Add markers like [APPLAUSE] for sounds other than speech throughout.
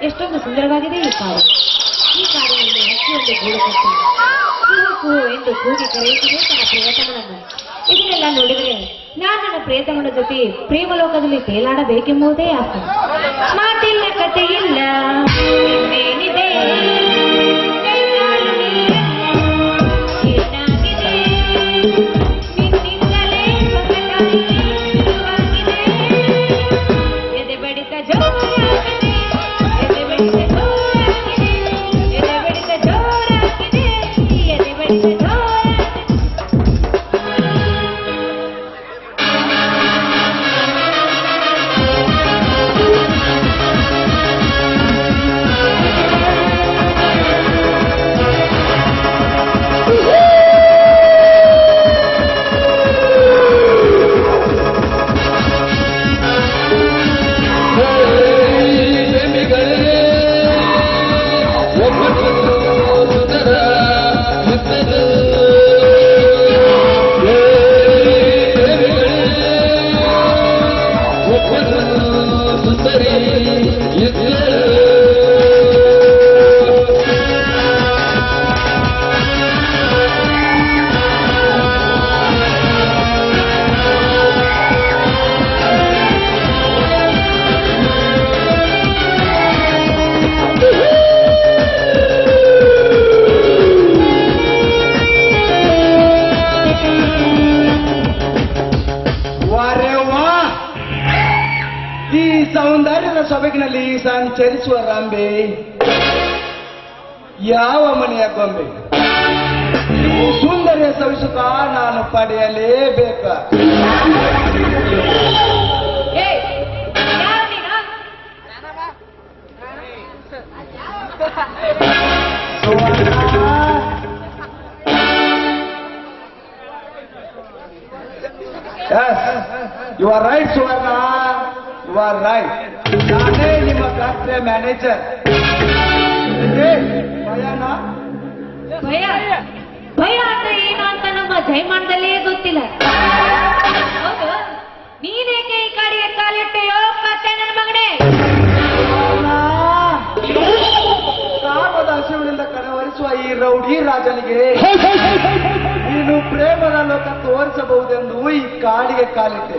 ಎಷ್ಟೊಂದು ಸುಂದರವಾಗಿದೆ ಈ ಕಾಡು. ಈ ಕಾಡಿನಲ್ಲಿ ಹಕ್ಕಿಯೊಂದು ಗೂಡು ಎಂದು ಕೂಗಿ ಕರೆಯುತ್ತಿದೆ ತನ್ನ ಪ್ರಿಯತಮನನ್ನು ಇದನ್ನೆಲ್ಲ ನೋಡಿದರೆ ನಾನು ನನ್ನ ಪ್ರಿಯತಮನ ಜೊತೆ ಪ್ರೇಮಲೋಕದಲ್ಲಿ ತೇಲಾಡಬೇಕೆಂಬುದೇ ಆಸೆ. ಮಾತಿಲ್ಲ ಕತೆ ಈ ಸೌಂದರ್ಯದ ಸೊಬಗಿನಲ್ಲಿ ಸಂಚರಿಸುವ ರಾಂಬೆ ಯಾವ ಮನೆಯ ಗೊಂಬೆ? ಸುಂದರಿಯ ಸವಿಸುತ್ತ ನಾನು ಪಡೆಯಲೇಬೇಕ. You are right Suvarna you are right ನಾನೇ ನಿಮ್ಮ ಫ್ಯಾಕ್ಟ್ರಿಯ ಮ್ಯಾನೇಜರ್. ಭಯನಾ? ಭಯ. ಭಯ ಅಂದ್ರೆ ಏನು ಅಂತ ನಮ್ಮ ಜೈಮಾನದಲ್ಲೇ ಗೊತ್ತಿಲ್ಲ. ನೀನೇಕೆ ಈ ಕಾಡಿಗೆ ಕಾಲಿಟ್ಟೆ ಕತ್ತೆ ನನ್ನ ಮಗನೇ? ಕಾಮದ ಹಸಿವಿನಿಂದ ಕಣವರಿಸುವ ಈ ರೌಡಿ ರಾಜನಿಗೆ ನೀನು ಪ್ರೇಮದ ಲೋಕ ತೋರಿಸಬಹುದೆಂದು ಈ ಕಾಡಿಗೆ ಕಾಲಿಟ್ಟೆ.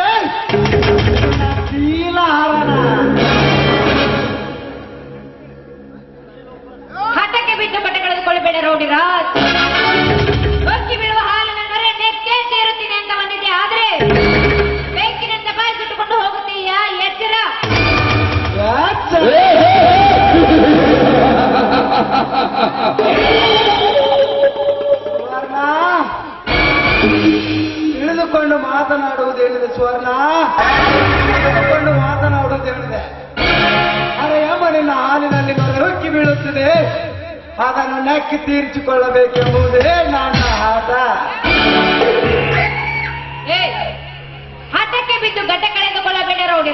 ಕಳೆದುಕೊಳ್ಳಬೇಡ ರೌಡಿ ಬಿಡುವ ಹೊಕ್ಕಿ ಬೀಳುವ ಹಾಲಿನ ನೊರೆ ನೆಕ್ಕೆ ಸೇರುತ್ತೀನಿ ಅಂತ ಬಂದಿದೆ. ಆದ್ರೆ ಬೆಂಕಿನಿಂದ ಬಾಯಿ ಸುಟ್ಟುಕೊಂಡು ಹೋಗುತ್ತೀಯ? ಎಚ್ಚರ. ಸುವರ್ಣ. ತಿಳಿದುಕೊಂಡು ಮಾತನಾಡುವುದೇನಿದೆ ಸುವರ್ಣ? ಇಳಿದುಕೊಂಡು ಮಾತನಾಡುವುದೇನಿದೆ? ಅರೆ ಯಮ ನಿನ್ನ ಹಾಲಿನಲ್ಲಿ ಹುಕ್ಕಿ ಬೀಳುತ್ತದೆ. ಅದನ್ನು ನೆಕ್ಕಿ ತೀರಿಸಿಕೊಳ್ಳಬೇಕೆಂಬುದೇ ನನ್ನ ಆಟ. ಏ ಬಿದ್ದು ಗಡ್ಡೆ ಕಳೆದುಕೊಳ್ಳಬೇಡ ರೌಡಿ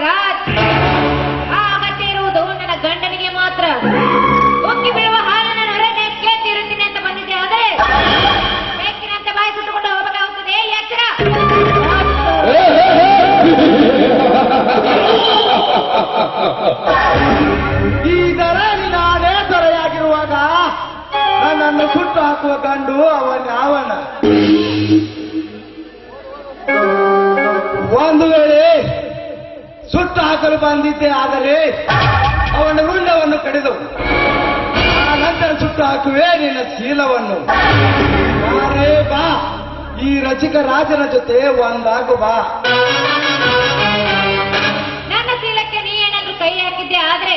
ಗಂಡು ಅವನ ಅವನ ಒಂದು ವೇಳೆ ಸುಟ್ಟು ಹಾಕಲು ಬಂದಿದ್ದೆ ಆದರೆ ಅವನ ರುಂಡವನ್ನು ಕಡಿದು ಆ ನಂತರ ಸುಟ್ಟು ಹಾಕುವೆ ನಿನ್ನ ಶೀಲವನ್ನು. ಬಾರೇ ಬಾ ಈ ರಚಿಕ ರಾಜನ ಜೊತೆ ಒಂದಾಗು ಬಾ. ನನ್ನ ಶೀಲಕ್ಕೆ ನೀ ಏನಾದ್ರೂ ಕೈ ಹಾಕಿದ್ದೆ ಆದ್ರೆ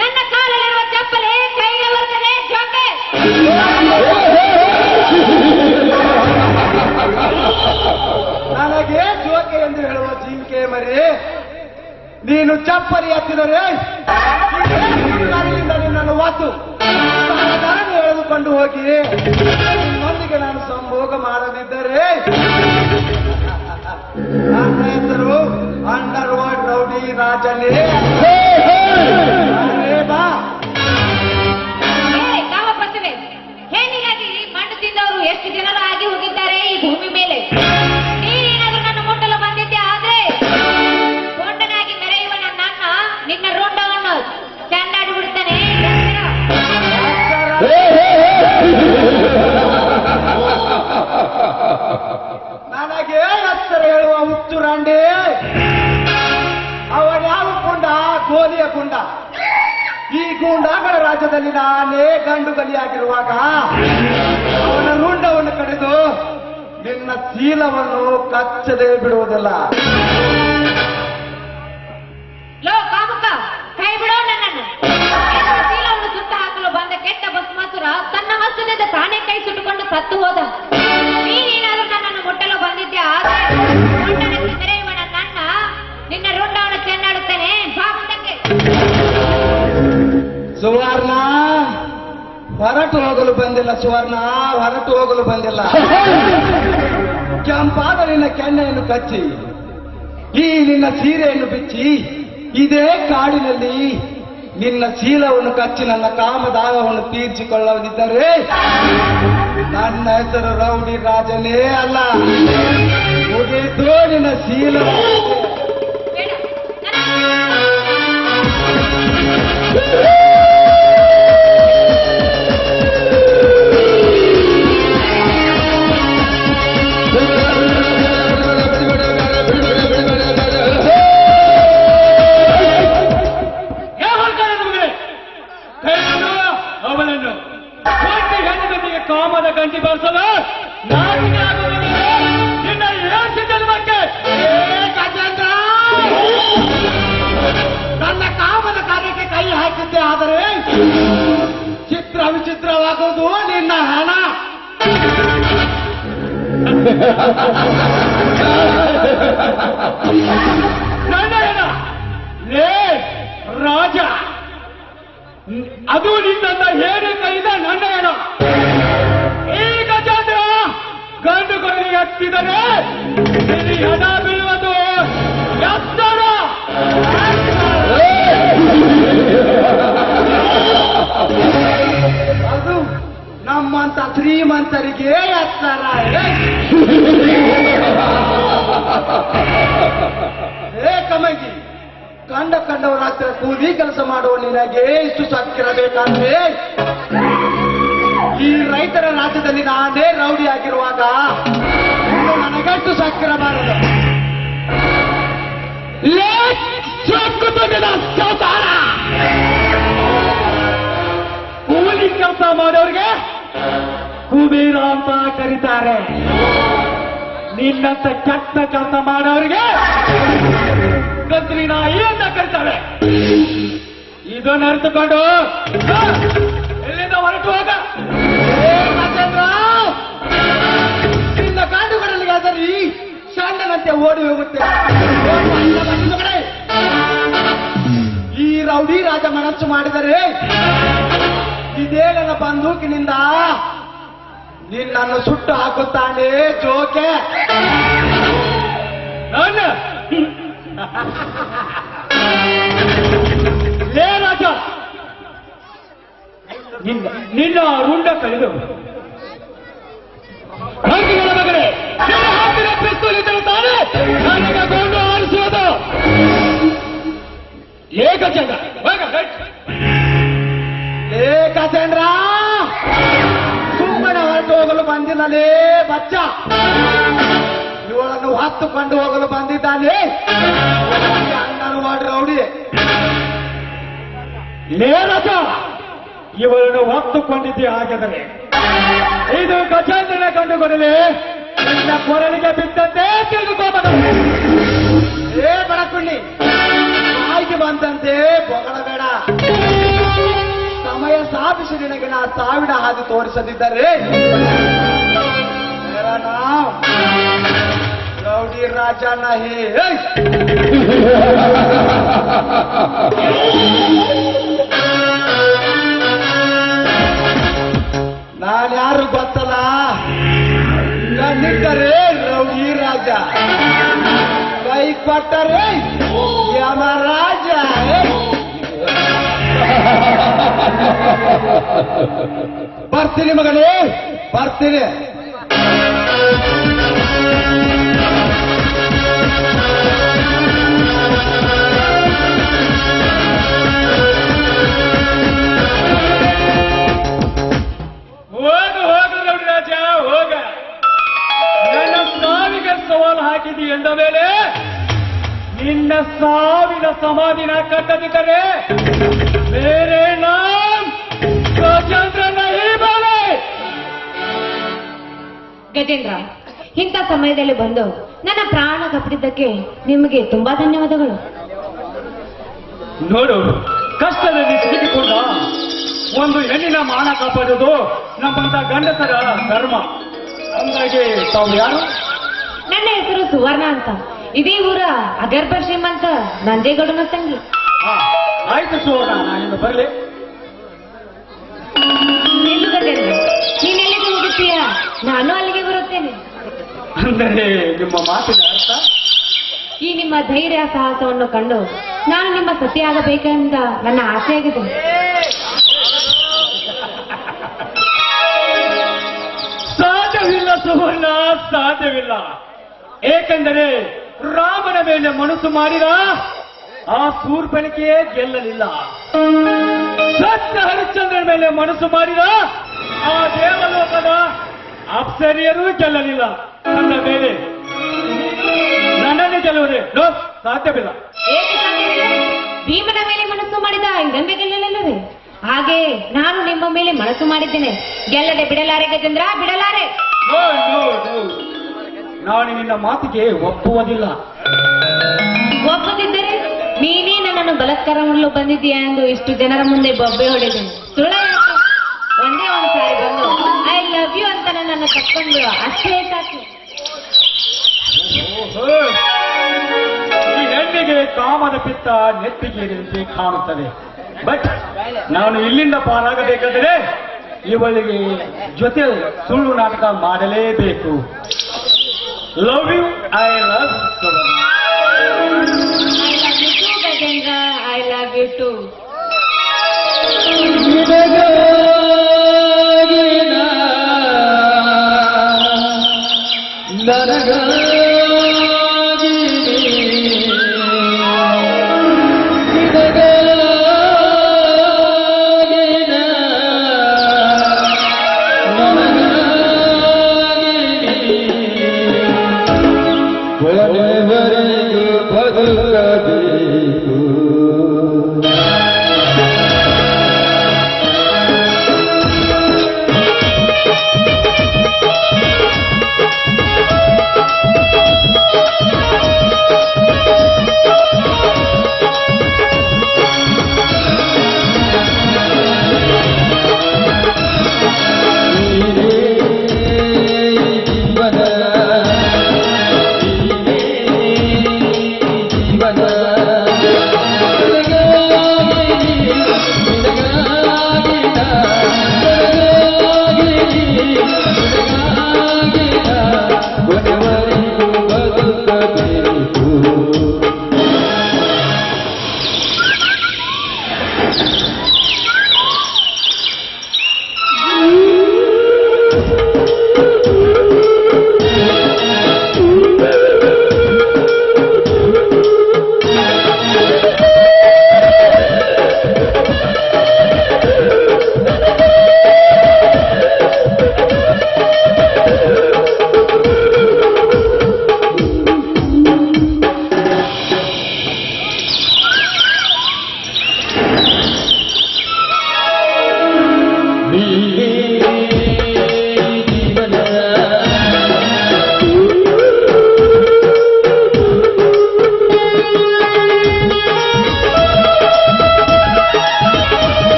ನನ್ನ ಕಾಲಲ್ಲಿರುವ ಚಪ್ಪಲಿ ಕೈಗೆ ಬರ್ತದೆ ಜೋಕೆ ನನಗೆ ಜೋಕೆ ಎಂದು ಹೇಳುವ ಜಿಂಕೆ ಮರಿ. ನೀನು ಚಪ್ಪರಿ ಹತ್ತಿದರೆ ನನ್ನ ಸಮಾಧಾನ ಎಳೆದುಕೊಂಡು ಹೋಗಿ. ನಿಮ್ಮೊಂದಿಗೆ ನಾನು ಸಂಭೋಗ ಮಾಡದಿದ್ದರೆ ನನ್ನ ಹೆಸರು ಅಂಡರ್ ವರ್ಲ್ಡ್ ರೌಡಿ ರಾಜನೇ. ನಿನ್ನ ಶೀಲವನ್ನು ಕಚ್ಚದೆ ಬಿಡುವುದಿಲ್ಲ. ಲೋ ಕಾಮಕ ಕೈ ಬಿಡೋ ನನ್ನನ್ನು. ಶೀಲವನ್ನು ಸುತ್ತ ಹಾಕಲು ಬಂದ ಕೆಟ್ಟ ಭಸ್ಮಾಸುರ ತನ್ನ ಹಸ್ತದಿಂದ ತಾನೇ ಕೈ ಸುಟ್ಟುಕೊಂಡು ಸತ್ತು ಹೋದ. ನೀನೇನಾದ್ರೂ ನನ್ನನ್ನು ಮುಟ್ಟಲು ಬಂದಿದ್ದೆ ಆದ್ರೆ ರುಂಡನಕ್ಕೆ ಮೆರೆಯುವ ನನ್ನ ನಿನ್ನ ರುಂಡವನ್ನು ಚೆನ್ನಾಡುತ್ತೇನೆ. ಬಾ ಮುಂದಕ್ಕೆ. ಸುವರ್ಣ ಹೊರಟು ಹೋಗಲು ಬಂದಿಲ್ಲ ಸುವರ್ಣ ಹೊರಟು ಹೋಗಲು ಬಂದಿಲ್ಲ. [LAUGHS] ಕೆಂಪಾದ ನಿನ್ನ ಕೆನ್ನೆಯನ್ನು ಕಚ್ಚಿ, ಈ ನಿನ್ನ ಸೀರೆಯನ್ನು ಬಿಚ್ಚಿ, ಇದೇ ಕಾಡಿನಲ್ಲಿ ನಿನ್ನ ಶೀಲವನ್ನು ಕಚ್ಚಿ, ನನ್ನ ಕಾಮದಾಗವನ್ನು ತೀರ್ಚಿಕೊಳ್ಳದಿದ್ದರೆ ನನ್ನ ಹೆಸರು ರೌಡಿ ರಾಜನೇ ಅಲ್ಲ. ಮುಗಿದು ನಿನ್ನ ಶೀಲ. ಕಾಮದ ಗಂಟಿ ಬಾರಿಸಲು ಜನ್ಮಕ್ಕೆ ನನ್ನ ಕಾಮದ ಕಾರ್ಯಕ್ಕೆ ಕೈ ಹಾಕಿದ್ದೆ, ಆದರೆ ಚಿತ್ರ ವಿಚಿತ್ರವಾಗುವುದು ನಿನ್ನ ಹಣ. ಲೇ, ರಾಜ, ಅದು ನಿನ್ನ ಹೇಳಿ ಕೈದ ನನ್ನ ನಮ್ಮಂತ ಶ್ರೀಮಂತರಿಗೆ ಎತ್ತರ ಏ ಕಮಂಗಿ ಕಂಡ ಕಂಡವರ ಹತ್ರ ಕೂಲಿ ಕೆಲಸ ಮಾಡುವ ನಿನಗೆ ಇಷ್ಟು ಸಕ್ಕಿರಬೇಕಂದ್ರೆ ಈ ರೈತರ ರಾಜ್ಯದಲ್ಲಿ ನಾನೇ ರೌಡಿ ಆಗಿರುವಾಗ ಸಕ್ಕಿರಬಾರದು ಲೇ ಚೊಕ್ಕುತನದ ಸೌತಾರ ಕೂಲಿ ಕೆಲಸ ಮಾಡೋರಿಗೆ ಕುಬೀರ ಅಂತ ಕರೀತಾರೆ. ನಿನ್ನಂತ ಕೆಟ್ಟ ಕೆಲಸ ಮಾಡೋರಿಗೆ ಗದ್ರಿ ನಾಯಿ ಅಂತ ಕರೀತಾರೆ. ಇದನ್ನ ಅರಿತುಕೊಂಡು ಆ, ಎಲ್ಲಿಂದ ಹೊರಟು ಹೋಗ? ಅದರಿ ಸಣ್ಣನಂತೆ ಓಡಿ ಹೋಗುತ್ತೆ. ಈ ರೌಡಿ ರಾಜ ಮನಸ್ಸು ಮಾಡಿದರೆ ಇದೇ ನನ್ನ ಬಂದೂಕಿನಿಂದ ನಿನ್ನನ್ನು ಸುಟ್ಟು ಹಾಕುತ್ತಾನೆ ಜೋಕೆ. ನನ್ನ? ಲೇ ರಾಜ, ನಿನ್ನ ನಿನ್ನ ರುಂಡ ಕಳೆದು ಹಂಗಿಗಳ ನಿನ್ನ ಇದ್ದರೆ ತಾನೇ ನನಗೆ ಗೊಂಡು ಆರಿಸುವುದು ಏಕಚಂದ್ರ. ಏಕಚಂದ್ರ. ಸುಮ್ಮನೆ ಹೊರಟು ಹೋಗಲು ಬಂದಿಲ್ಲಲೇ ಬಚ್ಚ. ಇವಳನ್ನು ಹತ್ತುಕೊಂಡು ಹೋಗಲು ಬಂದಿದ್ದಾನೆ. ಅಣ್ಣನು ಮಾಡಿ ರೌಡಿ ಲೇ ರಾಜ, ಇವಳನ್ನು ಹೊತ್ತುಕೊಂಡಿದ್ದೆ ಹಾಗಾದರೆ ಇದು ಗಜೇಂದ್ರನ ಕಂಡುಕೊಡಲಿ ನಿನ್ನ ಕೊರಳಿಗೆ ಬಿಟ್ಟಂತೆ ತಿಳಿದುಕೋಬಾರ ಏ ಬಡಕುಳ್ಳಿ ಆಯ್ಕೆ ಬಂತಂತೆ ಬೊಗಳಬೇಡ. ಸಮಯ ಸಾಧಿಸಿ ನಿನಗೆ ನಾ ಸಾವಿನ ಹಾದಿ ತೋರಿಸದಿದ್ದರೆ. ರೌಡಿ ರಾಜ ನಾನು ಯಾರು ಗೊತ್ತಲ್ಲ? ಬಂದಿದ್ದಾರೆ ರೌಡಿ ರಾಜ. ಕೈ ಕೊಟ್ಟರೆ ಯಮರಾಜ. ಬರ್ತೀನಿ ಮಗನೇ ಬರ್ತೀನಿ. ಸಮಾಧಿನ ಕಟ್ಟದಿದ್ದರೆ ಬೇರೆ ನಾಮ್ ಗಜೇಂದ್ರ ಇಂಥ ಸಮಯದಲ್ಲಿ ಬಂದು ನನ್ನ ಪ್ರಾಣ ಕಪ್ಪಿದ್ದಕ್ಕೆ ನಿಮಗೆ ತುಂಬಾ ಧನ್ಯವಾದಗಳು. ನೋಡು ಕಷ್ಟದಲ್ಲಿ ಸಿಗಿಕೊಂಡ ಒಂದು ಹೆಣ್ಣಿನ ಮಾನ ಕಾಪಾಡೋದು ನಮ್ಮಂತ ಗಂಡಸರ ಧರ್ಮ. ಹಂಗಾಗಿ ತಾವು ಯಾರು? ನನ್ನ ಹೆಸರು ಸುವರ್ಣ ಅಂತ. ಇದೇ ಊರ ಅಗರ್ಭ ಶ್ರೀಮಂತ ನಂಜೇಗೌಡನ ತಂಗಿ ಆಯ್ತು ಸೋಣ ನಾನಿನ್ನು ಬರಲಿ. ನೀನೆಲ್ಲಿಗೆ ಹೋಗುತ್ತೀಯ? ನಾನು ಅಲ್ಲಿಗೆ ಬರುತ್ತೇನೆ. ಅಂದರೆ ನಿಮ್ಮ ಮಾತಿನ ಅರ್ಥ? ಈ ನಿಮ್ಮ ಧೈರ್ಯ ಸಾಹಸವನ್ನು ಕಂಡು ನಾನು ನಿಮ್ಮ ಸತಿ ಆಗಬೇಕೆಂದ ನನ್ನ ಆಸೆಯಾಗಿದೆ. ಸಾಧ್ಯವಿಲ್ಲ ಸುವರ್ಣ ಸಾಧ್ಯವಿಲ್ಲ. ಏಕೆಂದರೆ ರಾಮನ ಮೇಲೆ ಮನಸ್ಸು ಮಾಡಿದ ಆ ಸೂರ್ಪಣಿಕೆಯೇ ಗೆಲ್ಲಲಿಲ್ಲ. ಸತ್ಯ ಹರಿಶ್ಚಂದ್ರನ ಮೇಲೆ ಮನಸ್ಸು ಮಾಡಿದ ಆ ದೇವಲೋಕದ ಅಪ್ಸರಿಯರೂ ಗೆಲ್ಲಲಿಲ್ಲ. ನನ್ನ ಮೇಲೆ ನನ್ನನ್ನು ಗೆಲ್ಲುವುದೇ? ನೋ ಸಾಧ್ಯವಿಲ್ಲ. ಭೀಮನ ಮೇಲೆ ಮನಸ್ಸು ಮಾಡಿದ ಇಂಗಂಬೆ ಗೆಲ್ಲಲಿಲ್ಲವೇ? ಹಾಗೆ ನಾನು ನಿಮ್ಮ ಮೇಲೆ ಮನಸ್ಸು ಮಾಡಿದ್ದೇನೆ. ಗೆಲ್ಲದೆ ಬಿಡಲಾರೆ ಗಜೇಂದ್ರ ಬಿಡಲಾರೆ. ನಾನು ನಿನ್ನ ಮಾತಿಗೆ ಒಪ್ಪುವುದಿಲ್ಲ. ಒಪ್ಪದಿದ್ದರೆ ನೀನೇ ನನ್ನನ್ನು ಬಲತ್ಕಾರ ಮಾಡಲು ಬಂದಿದ್ದೀಯಾ ಎಂದು ಇಷ್ಟು ಜನರ ಮುಂದೆ ಬೊಬ್ಬೆ ಹೊಡೆದಿನಿ ಸುಳ್ಳ? ಒಂದೇ ಒಂದು ಸಾರಿ ಬಂದು ಐ ಲವ್ ಯು ಅಂತ ನನ್ನನ್ನು ಕಟ್ಕೊಂಡು ಅಷ್ಟೇ ಸಾಕು. ಈ ಹೆಣ್ಣಿಗೆ ಕಾಮದ ಪಿತ್ತ ನೆತ್ತಿಗೇರಿದಂತೆ ಕಾಣುತ್ತದೆ. ಬಟ್ ನಾನು ಇಲ್ಲಿಂದ ಪಾರಾಗಬೇಕಾದರೆ ಇವಳಿಗೆ ಜೊತೆ ಸುಳ್ಳು ನಾಟಕ ಮಾಡಲೇಬೇಕು. Love you I love I love you too Gajendra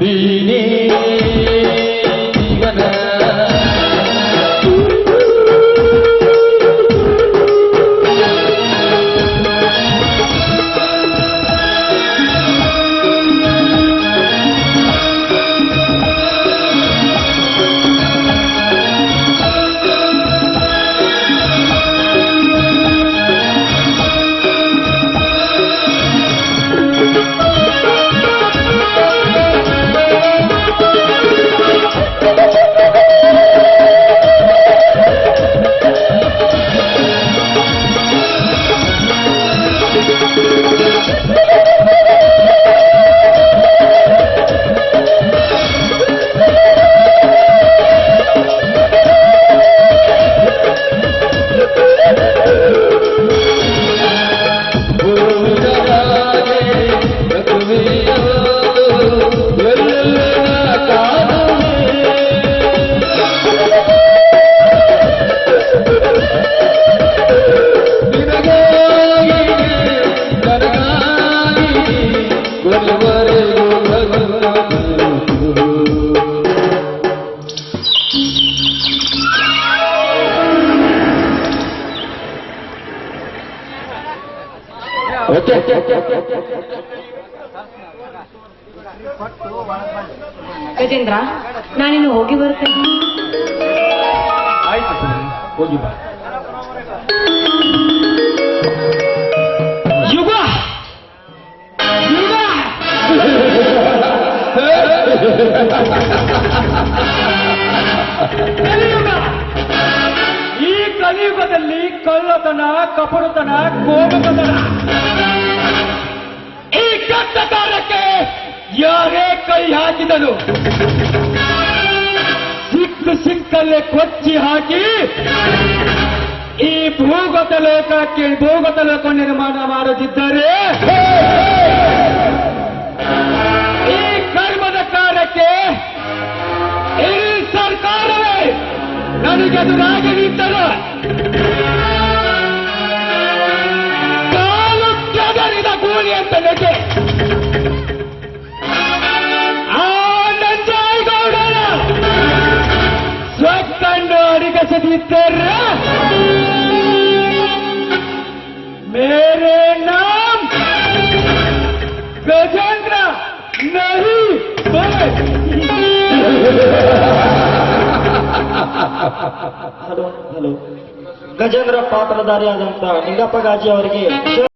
ನೀನೇ ಗಜೇಂದ್ರ ನಾನಿನ್ನು ಹೋಗಿ ಬರುತ್ತೇನೆ ಆಯ್ತು ಸುಮತಿ, ಹೋಗಿ ಬಾ ಯುಗ ಯುಗ ಕಲಿಯುಗ. ಈ ಕಲಿಯುಗದಲ್ಲಿ ಕಳ್ಳತನ ಕಪಟತನ ಕೋಮತನ ಕಾರ್ಯಕ್ಕೆ ಯಾರೇ ಕೈ ಹಾಕಿದನು ಸಿಕ್ಕು ಸಿಕ್ಕಲ್ಲೇ ಕೊಚ್ಚಿ ಹಾಕಿ ಈ ಭೂಗತ ಲೋಕಕ್ಕೆ, ಭೂಗತ ಲೋಕ ನಿರ್ಮಾಣ ಮಾಡದಿದ್ದರೆ ಈ ಕರ್ಮದ ಕಾರ್ಯಕ್ಕೆ ಈ ಸರ್ಕಾರವೇ ನನಗೆದುರಾಗಿ ನಿಂತರು ಕಾಲು ಹಲೋ ಹಲೋ ಗಜೇಂದ್ರ ಪಾತ್ರಧಾರಿಯಾದಂತ ನಿಂಗಪ್ಪ ಗಾಜಿ ಅವರಿಗೆ